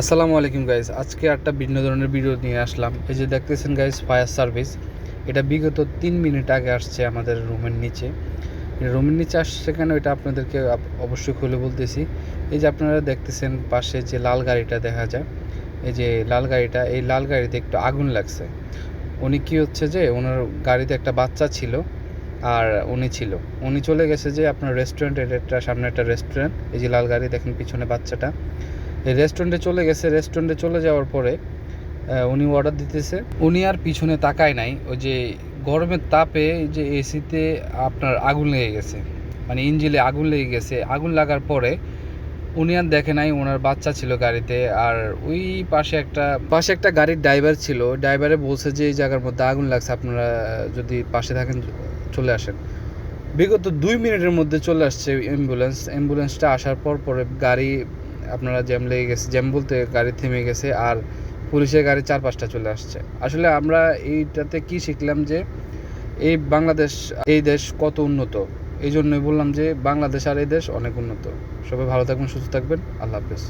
আসসালামু আলাইকুম গাইস আজকে একটা ভিন্ন ধরনের ভিডিও নিয়ে আসলাম। এই যে দেখতেছেন গাইস ফায়ার সার্ভিস এটা বিগত তিন মিনিট আগে আসছে আমাদের রুমের নিচে। রুমের নিচে আসছে কেন এটা আপনাদেরকে অবশ্যই খুলে বলতেছি। এই যে আপনারা দেখতেছেন পাশে যে লাল গাড়িটা দেখা যায়, এই যে লাল গাড়িটা, এই লাল গাড়িতে একটু আগুন লাগছে। উনি কি হচ্ছে যে, ওনার গাড়িতে একটা বাচ্চা ছিল, আর উনি ছিল। উনি চলে গেছে যে আপনার রেস্টুরেন্ট এটা একটা সামনে একটা রেস্টুরেন্ট এই যে লাল গাড়ি, দেখেন পিছনে বাচ্চাটা। রেস্টুরেন্টে চলে গেছে। রেস্টুরেন্টে চলে যাওয়ার পরে উনি অর্ডার দিতেছে। উনি আর পিছনে তাকায় নাই। ওই যে গরমের তাপে যে এসিতে আপনার আগুন লেগে গেছে। মানে ইঞ্জিলে আগুন লেগে গেছে। আগুন লাগার পরে উনি আর দেখে নাই, ওনার বাচ্চা ছিল গাড়িতে। আর ওই পাশে একটা পাশে একটা গাড়ির ড্রাইভার ছিল। ড্রাইভারে বলছে যে, এই জায়গার মধ্যে আগুন লাগছে। আপনারা যদি পাশে থাকেন, চলে আসেন। বিগত দুই মিনিটের মধ্যে চলে আসছে অ্যাম্বুলেন্স অ্যাম্বুলেন্সটা আসার পর পরে গাড়ি আপনারা জ্যাম লেগে গেছে, জ্যাম বলতে গাড়ি থেমে গেছে আর পুলিশের গাড়ি চার পাঁচটা চলে আসছে। আসলে আমরা এইটাতে কি শিখলাম যে, এই বাংলাদেশ, এই দেশ কত উন্নত? এই জন্যই বললাম যে, বাংলাদেশ আর এই দেশ অনেক উন্নত। সবাই ভালো থাকবেন, সুস্থ থাকবেন। আল্লাহ হাফেজ।